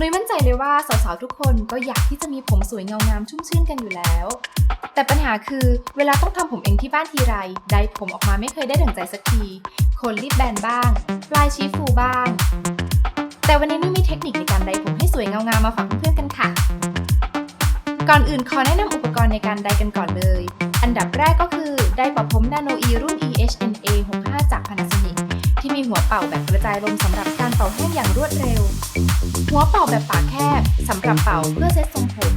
นุ้ยมั่นใจเลยว่าสาวๆทุกคนก็อยากที่จะมีผมสวยเงางามชุ่มชื่นกันอยู่แล้ว แต่ปัญหาคือเวลาต้องทำผมเองที่บ้านทีไร ได้ผมออกมาไม่เคยได้ดั่งใจสักทีคนรีบแบนบ้าง ปลายชี้ฟูบ้าง แต่วันนี้นุ้ยมีเทคนิคในการไดผมให้สวยเงางามมาฝากเพื่อนกันค่ะ ก่อนอื่นขอแนะนำอุปกรณ์ในการไดกันก่อนเลย อันดับแรกก็คือไดร์เป่าผม Nano E รุ่น EHNA 65จาก Panasonic ที่มีหัวเป่าแบบกระจายลมสำหรับ เป่าแห้งอย่างรวดเร็ว หัวเป่าแบบปากแคบสำหรับเป่าเพื่อเซ็ตทรงผม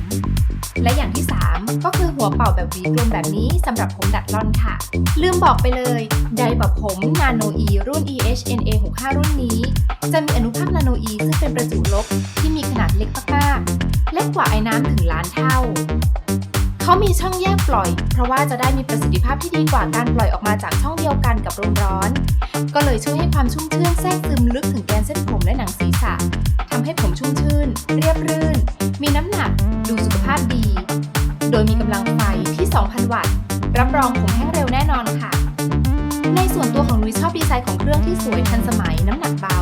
และอย่างที่ 3 ก็คือหัวเป่าแบบวีกลมแบบนี้สำหรับผมดัดร่อนค่ะ ลืมบอกไปเลยไดร์เป่าผม Nano E รุ่น EHNA 65รุ่นนี้ จะมีอนุภาค Nano E ซึ่งเป็นประจุลบที่มีขนาดเล็กมากๆเล็กกว่าไอ้น้ำถึงล้านเท่าเขามีช่องแยกปล่อย เพราะว่าจะได้มีประสิทธิภาพที่ดีกว่าการปล่อยออกมาจากช่องเดียวกันกับลมร้อน ก็เลยช่วยให้ความชุ่มชื่นแทรกซึมลึกถึง ส้นผมและหนังศีรษะทำให้ผมชุ่มชื่น เรียบรื่น มีน้ำหนัก ดูสุขภาพดี โดยมีกำลังไฟที่ 2,000 วัตต์ รับรองผมแห้งเร็วแน่นอนค่ะ ในส่วนตัวของนุ้ยชอบดีไซน์ของเครื่องที่สวยทันสมัยน้ำหนักเบา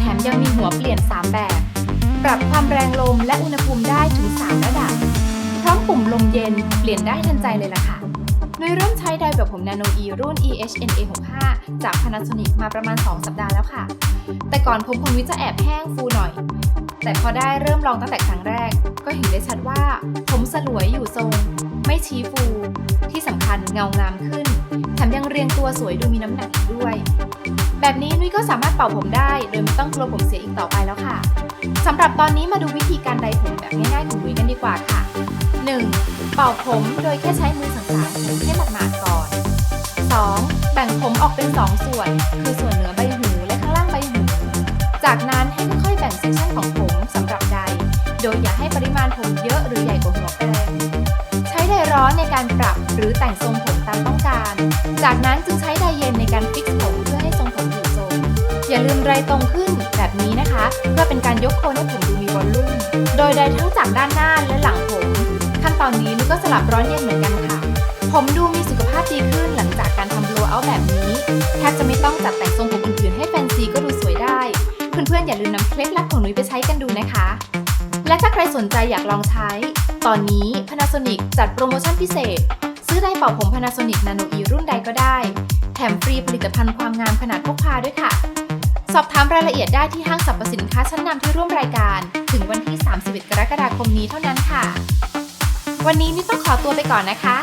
แถมยังมีหัวเปลี่ยน 3 แบบ ปรับความแรงลมและอุณหภูมิได้ถึง 3 ระดับ พร้อมปุ่มลมเย็นเปลี่ยนได้ทันใจเลยล่ะค่ะ นุ้ยเริ่มใช้ไดร์แบบผม Nano E รุ่น EHNA 65 จาก Panasonic มาประมาณ 2 สัปดาห์แล้วค่ะ แต่ก่อนผมของนุ้ยจะแอบแห้งฟูหน่อย แต่พอได้เริ่มลองตั้งแต่ครั้งแรก ก็เห็นได้ชัดว่า ผมสลวยอยู่ทรง ไม่ชี้ฟู ที่สำคัญเงางามขึ้น แถมยังเรียงตัวสวยดูมีน้ำหนักอีกด้วย แบบนี้นุ้ยก็สามารถเป่าผมได้ โดยไม่ต้องกลัวผมเสียอีกต่อไปแล้วค่ะสำหรับตอนนี้มาดูวิธีการไดผมแบบง่ายๆของนุ้ยกันดีกว่าค่ะ 1. เป่าผมโดยแค่ใช้มือสังสารผมให้หมาดๆก่อน 2. แบ่งผมออกเป็น 2 ส่วน คือส่วนเหนือใบหูและข้างล่างใบหู จากนั้นให้ค่อยๆแบ่งเซกชันของผมสำหรับใด โดยอย่าให้ปริมาณผมเยอะหรือใหญ่กว่าหัวแปรงใช้ไดร์ร้อนในการปรับหรือแต่งทรงผมตามต้องการ จากนั้นจึงใช้ไดร์เย็นในการฟิกผมเพื่อให้ทรงผมอยู่ทรง อย่าลืมไรตรงขึ้นแบบนี้นะคะ เพื่อเป็นการยกโคนให้ผมดูมีวอลลุ่ม โดยไดร์ทั้งจากด้านหน้าและหลังผม ตอนนี้นุ้ยก็สลับร้อนเย็นเหมือนกันค่ะ ผมดูมีสุขภาพดีขึ้นหลังจากการทำโบลเอาแบบนี้ แทบจะไม่ต้องจัดแต่งทรงผมอื่นๆให้แฟนซีก็ดูสวยได้ เพื่อนๆอย่าลืมนำเคล็ดลับของนุ้ยไปใช้กันดูนะคะ และถ้าใครสนใจอยากลองใช้ ตอนนี้ Panasonic จัดโปรโมชั่นพิเศษ ซื้อไดร์เป่าผม Panasonic Nano E รุ่นใดก็ได้ แถมฟรีผลิตภัณฑ์ความงามขนาดพกพาด้วยค่ะ สอบถามรายละเอียดได้ที่ห้างสรรพสินค้าชั้นนำที่ร่วมรายการ ถึงวันที่ 31 กรกฎาคมนี้เท่านั้นค่ะ วันนี้นิดต้องขอตัวไปก่อนนะคะ